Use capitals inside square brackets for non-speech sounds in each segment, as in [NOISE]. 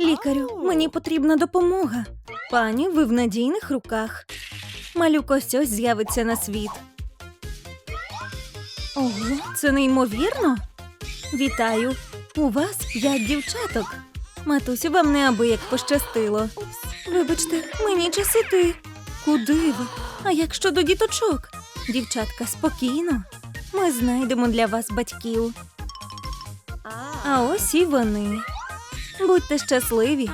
Лікарю, мені потрібна допомога. Пані, ви в надійних руках. Малюк ось ось з'явиться на світ. Ого, це неймовірно. Вітаю. У вас п'ять дівчаток. Матусю, вам неабияк пощастило. Вибачте, мені час іти. Куди ви? А як щодо діточок? Дівчатка, спокійно. Ми знайдемо для вас батьків. А ось і вони. Будьте щасливі.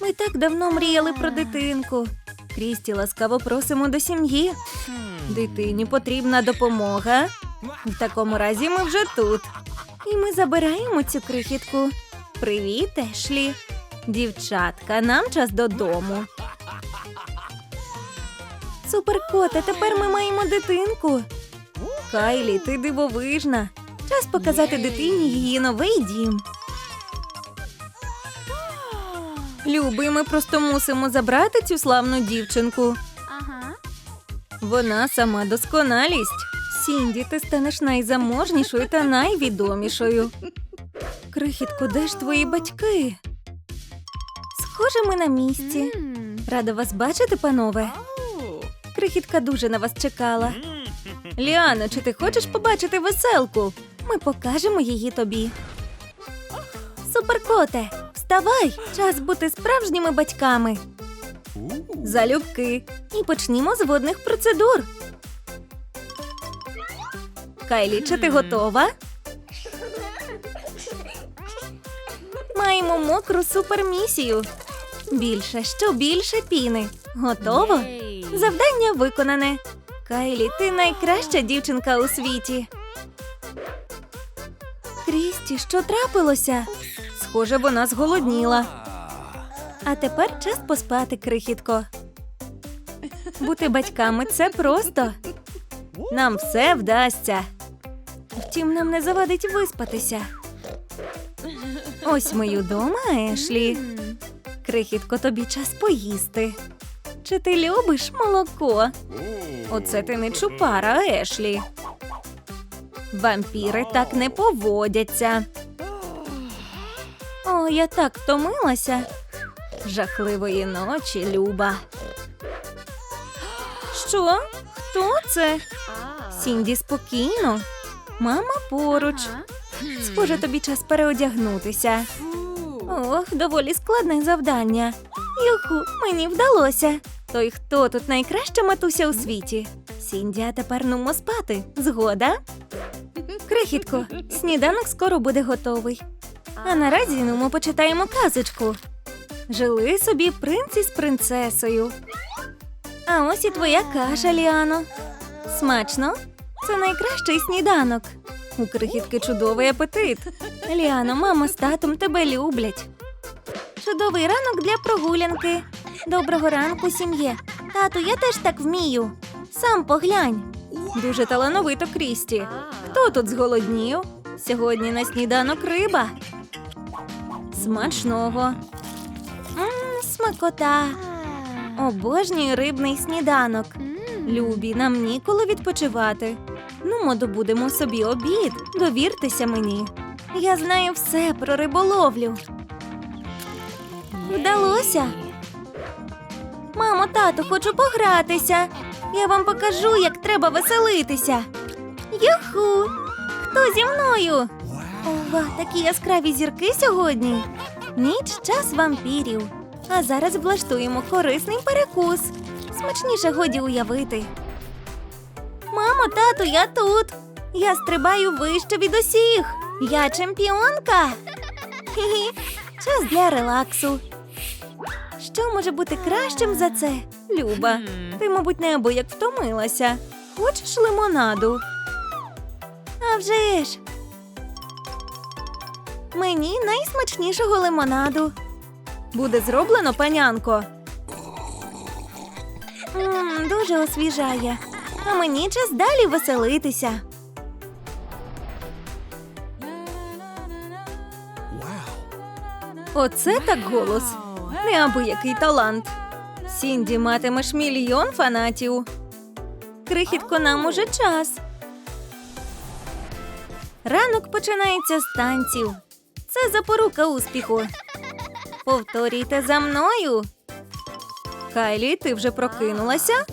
Ми так давно мріяли про дитинку. Крісті, ласкаво просимо до сім'ї. Дитині потрібна допомога. В такому разі ми вже тут. І ми забираємо цю крихітку. Привіт, Ешлі. Дівчатка, нам час додому. Суперкоте, тепер ми маємо дитинку. Кайлі, ти дивовижна. Час показати дитині її новий дім. Люби, ми просто мусимо забрати цю славну дівчинку. Ага. Вона сама досконалість. Сінді, ти станеш найзаможнішою та найвідомішою. Крихітко, де ж твої батьки? Схоже, ми на місці. Рада вас бачити, панове. Крихітка дуже на вас чекала. Ліано, чи ти хочеш побачити веселку? Ми покажемо її тобі. Суперкоте, вставай! Час бути справжніми батьками. Залюбки. І почнімо з водних процедур. Кайлі, чи ти готова? Маємо мокру супермісію. Більше, що більше піни. Готово? Завдання виконане. Кайлі, ти найкраща дівчинка у світі. Крісті, що трапилося? Схоже, вона зголодніла. А тепер час поспати, крихітко. Бути батьками це просто. Нам все вдасться. Втім, нам не завадить виспатися. Ось ми й Ешлі. Крихітко, тобі час поїсти. Чи ти любиш молоко? Оце ти не чупара, Ешлі. Вампіри так не поводяться. Я так втомилася. Жахливої ночі, Люба. Що? Хто це? Сінді спокійно. Мама поруч. Схоже, тобі час переодягнутися. Ох, доволі складне завдання. Юху, мені вдалося. То й хто тут найкраща матуся у світі? Сінді, а тепер нумо спати. Згода? Крихітко, сніданок скоро буде готовий. А наразі нумо почитаємо казочку. Жили собі принц із принцесою. А ось і твоя каша, Ліано. Смачно? Це найкращий сніданок. У крихітки чудовий апетит. Ліано, мама з татом тебе люблять. Чудовий ранок для прогулянки. Доброго ранку, сім'є. Тату, я теж так вмію. Сам поглянь. Дуже талановито Крісті. Хто тут зголоднів? Сьогодні на сніданок риба. Смачного. Мм, смакота. Обожнюю рибний сніданок. Любі, нам ніколи відпочивати. Ну, добудемо собі обід. Довіртеся мені. Я знаю все про риболовлю. Вдалося. Мамо, тату, хочу погратися. Я вам покажу, як треба веселитися. Юху! Хто зі мною? Ова, такі яскраві зірки сьогодні. Ніч час вампірів. А зараз влаштуємо корисний перекус. Смачніше годі уявити. Мамо, тату, я тут. Я стрибаю вище від усіх. Я чемпіонка. Хі-хі. Час для релаксу. Що може бути кращим за це? Люба, ти, мабуть, неабияк втомилася. Хочеш лимонаду? А вже ж. Мені найсмачнішого лимонаду. Буде зроблено, панянко. Мм, дуже освіжає. А мені час далі веселитися. Оце так голос. Неабиякий талант. Сінді матимеш мільйон фанатів. Крихітко, нам уже час. Ранок починається з танців. Це запорука успіху. Повторюйте за мною. Кайлі, ти вже прокинулася?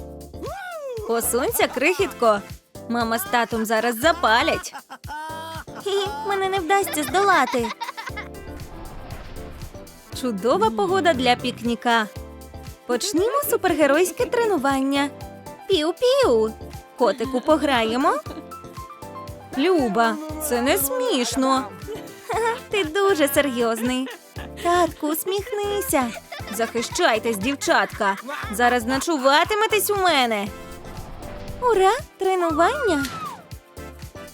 Посунься, крихітко. Мама з татом зараз запалять. Хі, мене не вдасться здолати. Чудова погода для пікніка. Почнімо супергеройське тренування. Піу-піу. Котику пограємо. Люба, це не смішно. [LAUGHS] Ти дуже серйозний. Татку, усміхнися. Захищайтесь, дівчатка. Зараз ночуватиметесь у мене. Ура! Тренування.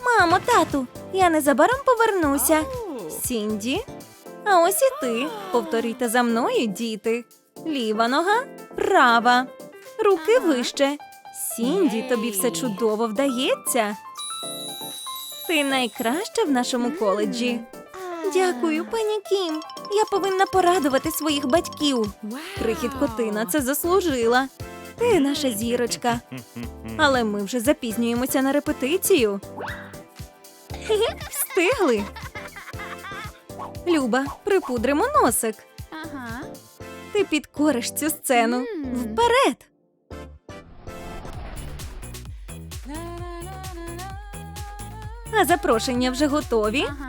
Мамо, тату, я незабаром повернуся. Сінді. А ось і ти. Повторюйте за мною, діти. Ліва нога, права. Руки вище. Сінді, тобі все чудово вдається. Ти найкраща в нашому коледжі. Дякую, пані Кім. Я повинна порадувати своїх батьків. Крихітко, ти на це заслужила. Ти наша зірочка. [LAUGHS] Але ми вже запізнюємося на репетицію. Встигли. Люба, припудримо носик. Ага. Ти підкориш цю сцену. Вперед! А запрошення вже готові. Ага.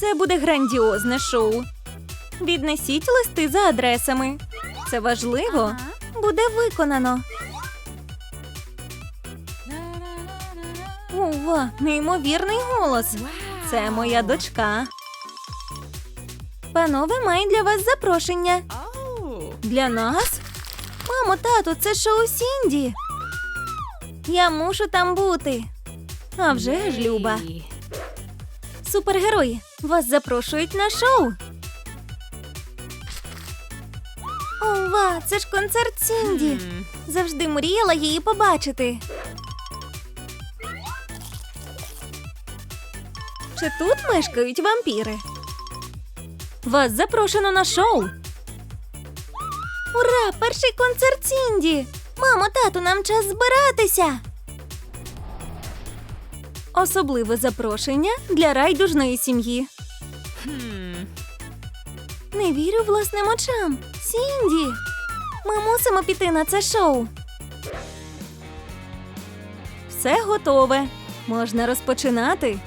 Це буде грандіозне шоу. Віднесіть листи за адресами. Це важливо. Буде виконано. Ова, неймовірний голос. Це моя дочка. Панове, маю для вас запрошення. Для нас? Мамо, тату, це шоу Сінді. Я мушу там бути. А вже ж, Люба. Супергерої, вас запрошують на шоу. Ова, це ж концерт Сінді. Завжди мріяла її побачити. Чи тут мешкають вампіри? Вас запрошено на шоу. Ура! Перший концерт Сінді! Мамо, тату, нам час збиратися. Особливе запрошення для райдужної сім'ї. Не вірю власним очам. Сінді. Ми мусимо піти на це шоу. Все готове. Можна розпочинати.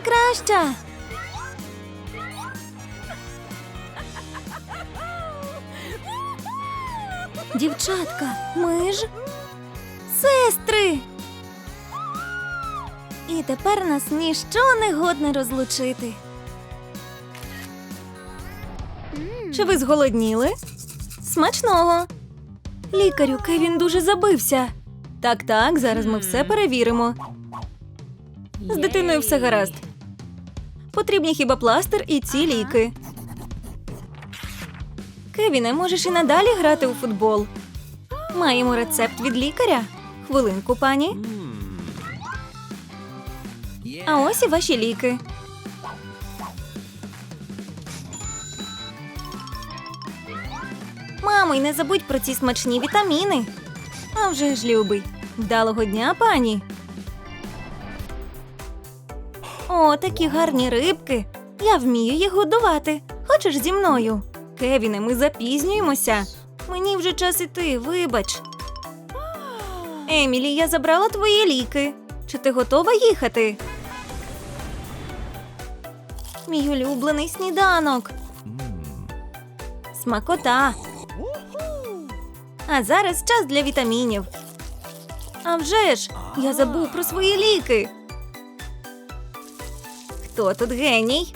Найкраща. Дівчатка, ми ж сестри. І тепер нас ніщо не годне розлучити. Чи ви зголодніли? Смачного. Лікарю, Кевін дуже забився. Так, так, зараз ми все перевіримо. З дитиною все гаразд. Потрібні хіба пластир і ці ліки. Кевіне, можеш і надалі грати у футбол. Маємо рецепт від лікаря. Хвилинку, пані. А ось і ваші ліки. Мамо, й не забудь про ці смачні вітаміни. А вже ж, любий. Вдалого дня, пані. О, такі гарні рибки. Я вмію їх годувати. Хочеш зі мною? Кевіне, ми запізнюємося. Мені вже час іти, вибач. Емілі, я забрала твої ліки. Чи ти готова їхати? Мій улюблений сніданок. Смакота. А зараз час для вітамінів. А вже ж, я забув про свої ліки. Хто тут геній?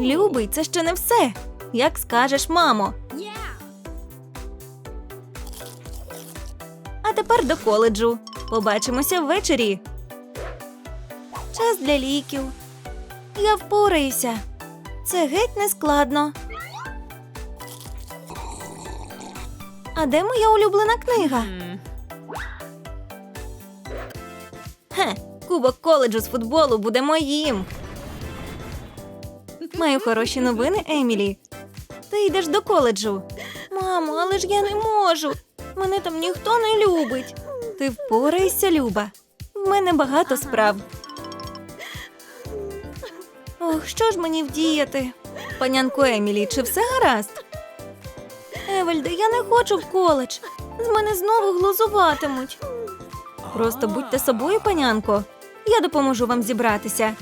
Любий, це ще не все. Як скажеш, мамо. А тепер до коледжу. Побачимося ввечері. Час для ліків. Я впораюся. Це геть не складно. А де моя улюблена книга? Кубок коледжу з футболу буде моїм. Маю хороші новини, Емілі. Ти йдеш до коледжу. Мамо, але ж я не можу. Мене там ніхто не любить. Ти впорайся, Люба. В мене багато справ. Ох, що ж мені вдіяти? Панянко Емілі, чи все гаразд? Евельде, я не хочу в коледж. З мене знову глузуватимуть. Просто будьте собою, панянко. Я допоможу вам зібратися.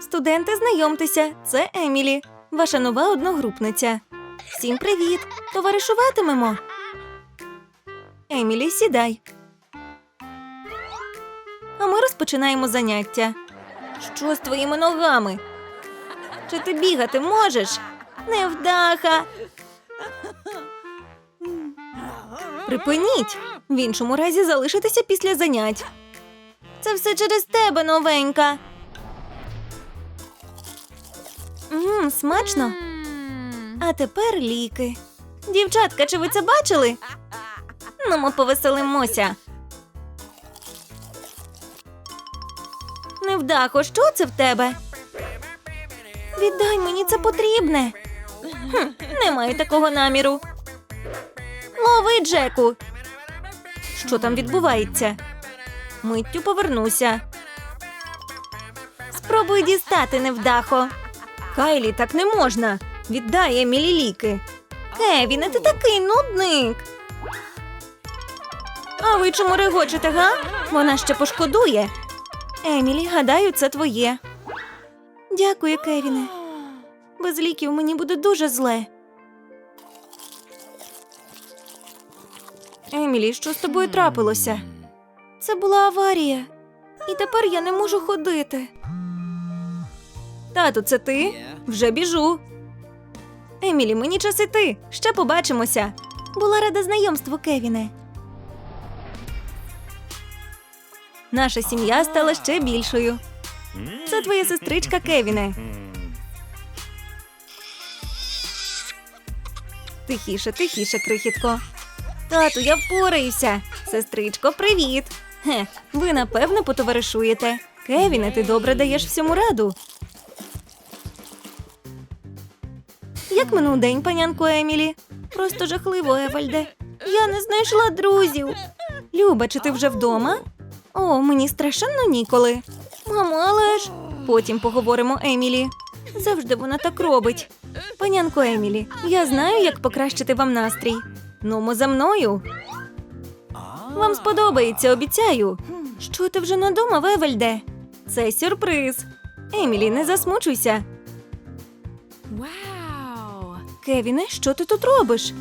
Студенти, знайомтеся, це Емілі, ваша нова одногрупниця. Всім привіт! Товаришуватимемо. Емілі, сідай. А ми розпочинаємо заняття. Що з твоїми ногами? Чи ти бігати можеш? Невдаха. Припиніть. В іншому разі залишитися після занять. Це все через тебе, новенька. Мм, смачно. А тепер ліки. Дівчатка, чи ви це бачили? Ну, ми повеселимося. Невдахо, що це в тебе? Віддай мені це потрібне. Хм, не маю такого наміру. Лови, Джеку. Що там відбувається? Миттю повернуся. Спробуй дістати невдахо. Кайлі, так не можна. Віддай Емілі ліки. Кевіне, ти такий нудник. А ви чому регочете, га? Вона ще пошкодує. Емілі, гадаю, це твоє. Дякую, Кевіне. Без ліків мені буде дуже зле. Емілі, що з тобою трапилося? Це була аварія. І тепер я не можу ходити. Тату, це ти? Вже біжу. Емілі, мені час іти. Ще побачимося. Була рада знайомству, Кевіне. Наша сім'я стала ще більшою. Це твоя сестричка Кевіне. Тихіше, тихіше, крихітко. Тату, я впораюся. Сестричко, привіт. Хе, ви напевно потоваришуєте. Кевіне, ти добре даєш всьому раду. Як минув день, панянко Емілі? Просто жахливо, Евальде. Я не знайшла друзів. Люба, чи ти вже вдома? О, мені страшенно ніколи. Мамо, але ж. Потім поговоримо Емілі. Завжди вона так робить. Панянко Емілі, я знаю, як покращити вам настрій. Нумо за мною. Вам сподобається, обіцяю. Що ти вже надумав, Евельде? Це сюрприз. Емілі, не засмучуйся. Вау! Кевіне, що ти тут робиш?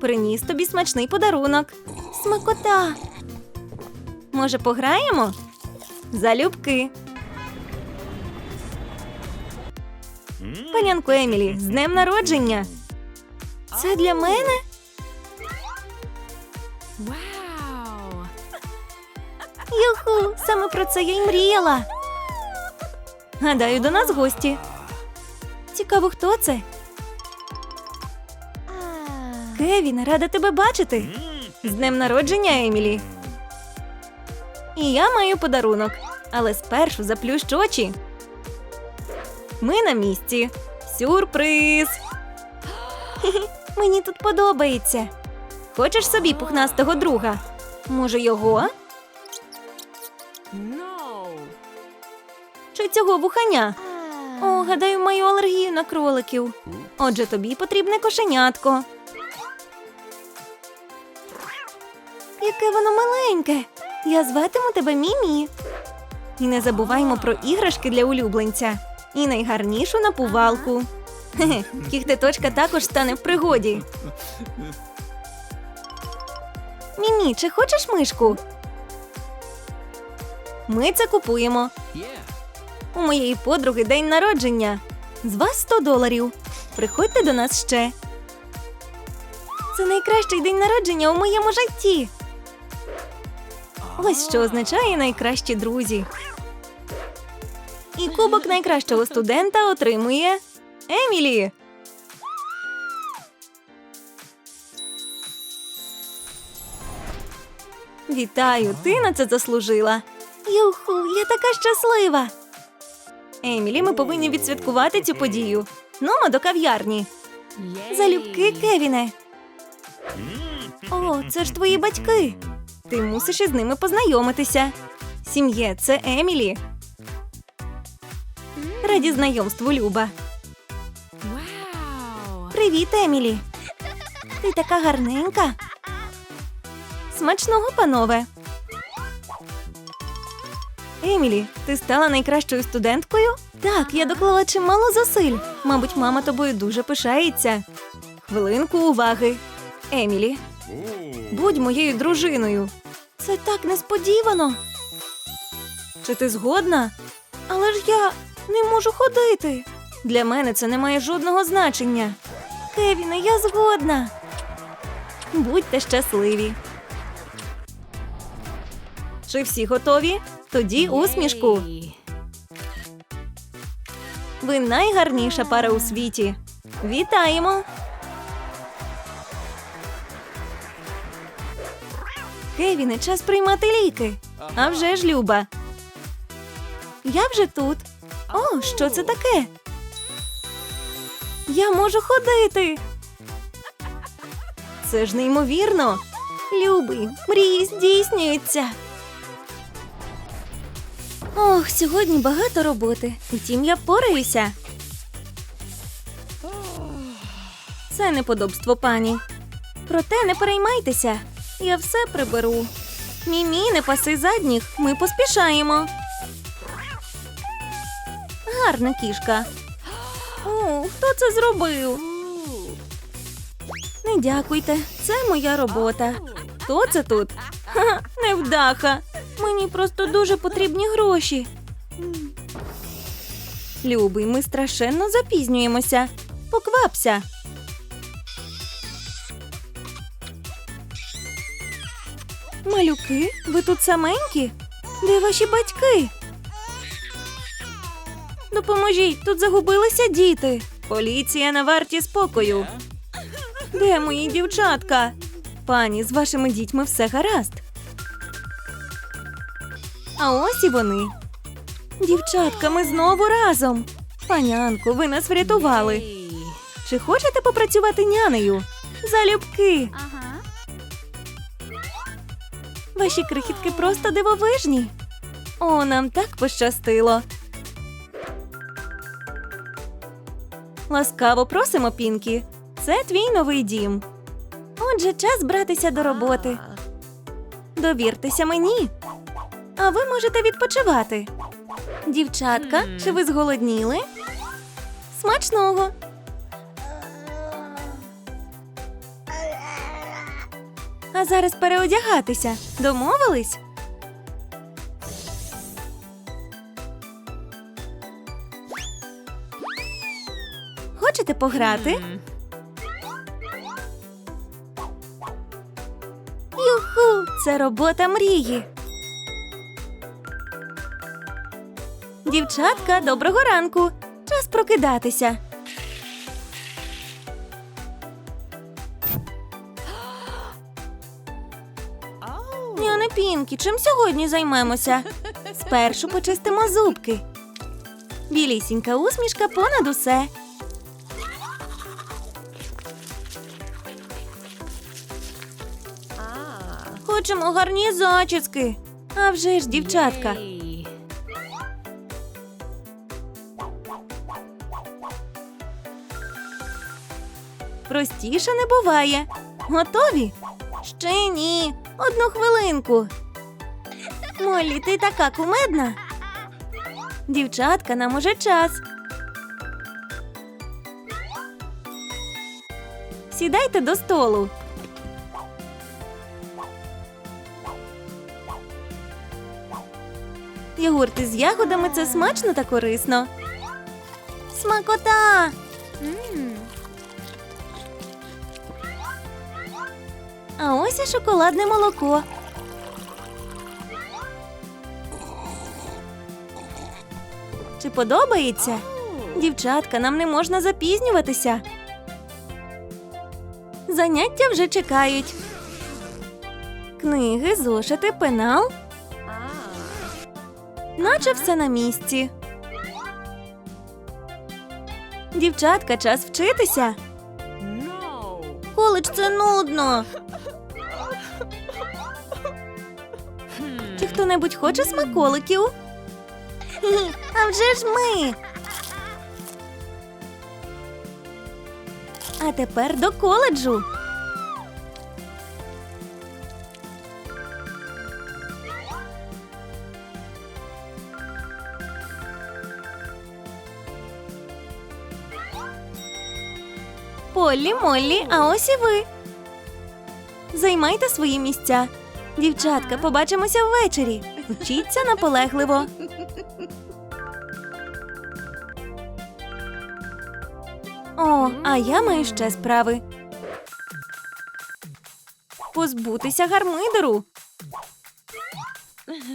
Приніс тобі смачний подарунок. Смакота. Може, пограємо? Залюбки. Панянко Емілі, з днем народження. Це для мене? Юху, саме про це я й мріяла. Гадаю, до нас гості. Цікаво, хто це? Кевін, рада тебе бачити. З днем народження, Емілі. І я маю подарунок, але спершу заплющ очі. Ми на місці. Сюрприз. [GASPS] Мені тут подобається. Хочеш собі пухнастого друга? Може, його? Чи цього вуханя? О, гадаю, маю алергію на кроликів. Отже, тобі потрібне кошенятко. Яке воно маленьке. Я зватиму тебе Мімі. І не забуваймо про іграшки для улюбленця. І найгарнішу напувалку. Кіхтеточка також стане в пригоді. Мімі, чи хочеш мишку? Ми це купуємо. У моєї подруги день народження. З вас 100 доларів. Приходьте до нас ще. Це найкращий день народження у моєму житті. Ось що означає найкращі друзі. І кубок найкращого студента отримує Емілі. Вітаю, ти на це заслужила. Юху, я така щаслива. Емілі, ми повинні відсвяткувати цю подію. Нумо до кав'ярні. Залюбки, Кевіне. О, це ж твої батьки. Ти мусиш із ними познайомитися. Сім'є, це Емілі. Раді знайомству, Люба. Привіт, Емілі. Ти така гарненька. Смачного, панове. Емілі, ти стала найкращою студенткою? Так, я доклала чимало зусиль. Мабуть, мама тобою дуже пишається. Хвилинку уваги. Емілі, будь моєю дружиною. Це так несподівано. Чи ти згодна? Але ж я не можу ходити. Для мене це не має жодного значення. Кевіне, я згодна. Будьте щасливі. Чи всі готові? Тоді усмішку. Ви найгарніша пара у світі. Вітаємо! Кевіне, час приймати ліки. А вже ж, Люба. Я вже тут. О, що це таке? Я можу ходити. Це ж неймовірно. Любий, мрії здійснюються. Ох, сьогодні багато роботи. Утім, я впораюся. Це неподобство пані. Проте не переймайтеся. Я все приберу. Мімі, не паси задніх, ми поспішаємо. Гарна кішка. О, хто це зробив? Не дякуйте, це моя робота. Хто це тут? Ха, невдаха. Мені просто дуже потрібні гроші. Любий, ми страшенно запізнюємося. Поквапся. Малюки, ви тут саменькі? Де ваші батьки? Допоможіть, тут загубилися діти. Поліція на варті спокою. Де мої дівчатка? Пані, з вашими дітьми все гаразд. А ось і вони. Дівчатка, ми знову разом. Панянко, ви нас врятували. Чи хочете попрацювати нянею? Залюбки. Ага. Ваші крихітки просто дивовижні. О, нам так пощастило. Ласкаво просимо, Пінкі. Це твій новий дім. Отже, час братися до роботи. Довіртеся мені. А ви можете відпочивати. Дівчатка, чи ви зголодніли? Смачного. А зараз переодягатися. Домовились? Хочете пограти? Юху! Це робота мрії. Дівчатка, доброго ранку. Час прокидатися. Няне Пінкі, чим сьогодні займемося? Спершу почистимо зубки. Білісінька усмішка понад усе. Хочемо гарні зачіски. А вже ж, дівчатка. Простіше не буває. Готові? Ще ні. Одну хвилинку. Молі, ти така кумедна. Дівчатка, нам уже час. Сідайте до столу. Йогурти з ягодами це смачно та корисно. Смакота! Mm. А ось і шоколадне молоко. Чи подобається? Дівчатка, нам не можна запізнюватися. Заняття вже чекають. Книги, зошити, пенал, наче все на місці. Дівчатка, час вчитися. Коледж це нудно. Хто-небудь хоче смаколиків? А вже ж ми. А тепер до коледжу. Поллі, Моллі, а ось і ви. Займайте свої місця. Дівчатка, побачимося ввечері. Вчіться наполегливо. О, а я маю ще справи. Позбутися гармидеру.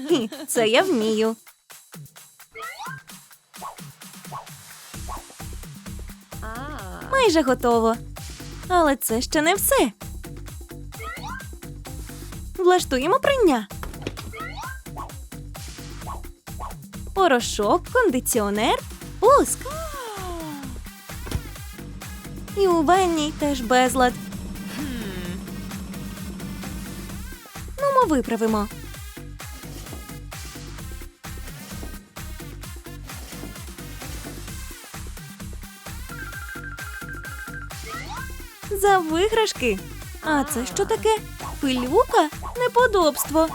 Хі, Це я вмію. Майже готово. Але це ще не все. Влаштуємо прання. Порошок, кондиціонер, пуск. І у ванні теж безлад. Ну, ми виправимо. За виграшки. А це що таке? Пилюка? Неподобство.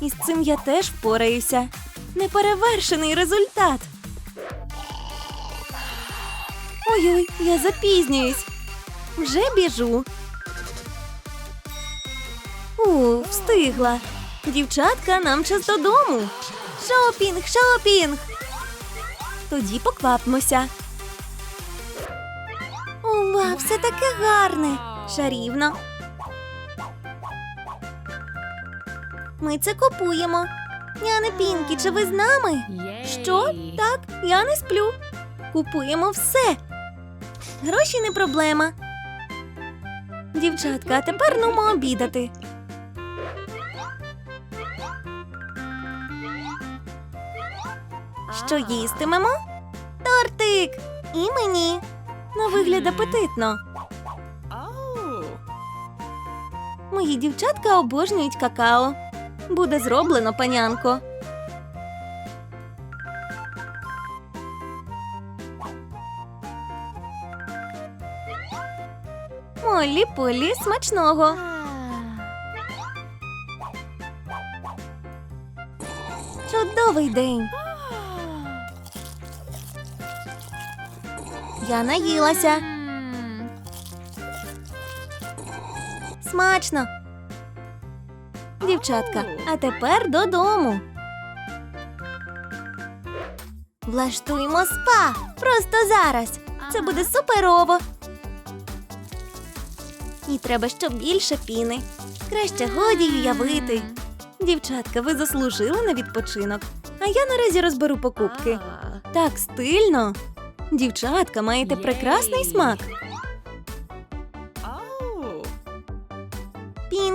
І з цим я теж впораюся. Неперевершений результат. Ой-ой, я запізнююсь. Вже біжу. У, встигла. Дівчатка, нам час додому. Шопінг, шопінг. Тоді поквапмося. Ова, все таке гарне. Шарівно. Ми це купуємо. Няне Пінкі, чи ви з нами? Що? Так, я не сплю. Купуємо все. Гроші не проблема. Дівчатка, а тепер нумо обідати. Що їстимемо? Тортик! І мені. На вигляд апетитно. Мої дівчатка обожнюють какао. Буде зроблено, панянко. Моллі Полі смачного. Чудовий день. Я наїлася. Смачно. Дівчатка, а тепер додому. Влаштуємо спа просто зараз. Це буде суперово. І треба щоб більше піни. Краще годі уявити. Дівчатка, ви заслужили на відпочинок. А я наразі розберу покупки. Так стильно. Дівчатка, маєте прекрасний смак.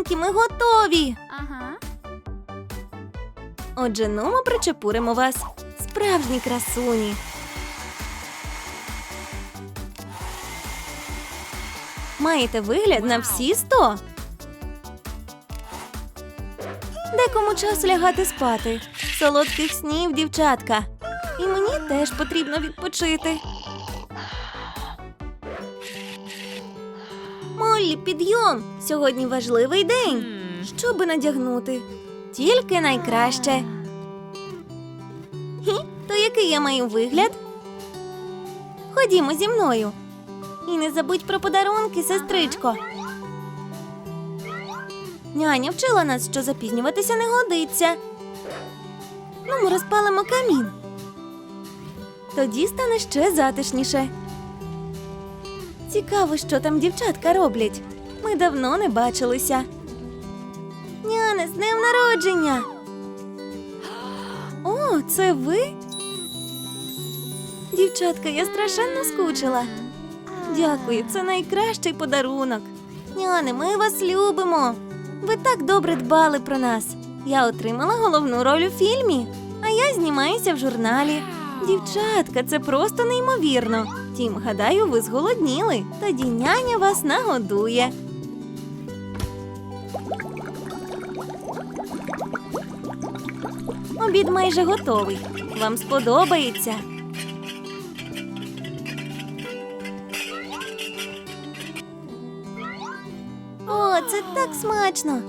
Пінкі, ми готові. Uh-huh. Отже, ну ми причепуримо вас. Справжні красуні. Маєте вигляд на всі сто. Декому час лягати спати. Солодких снів, дівчатка. І мені теж потрібно відпочити. Моллі, підйом! Сьогодні важливий день. Що би надягнути? Тільки найкраще. Хі, то який я маю вигляд? Ходімо зі мною. І не забудь про подарунки, сестричко. Няня вчила нас, що запізнюватися не годиться. Ну, ми розпалимо камін. Тоді стане ще затишніше. Цікаво, що там дівчатка роблять. Ми давно не бачилися. Няне, з днем народження. О, це ви? Дівчатка, я страшенно скучила. Дякую, це найкращий подарунок. Няне, ми вас любимо. Ви так добре дбали про нас. Я отримала головну роль у фільмі, а я знімаюся в журналі. Дівчатка, це просто неймовірно. Тім, гадаю, ви зголодніли. Тоді няня вас нагодує. Обід майже готовий. Вам сподобається. О, це так смачно.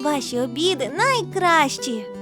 Ваші обіди найкращі.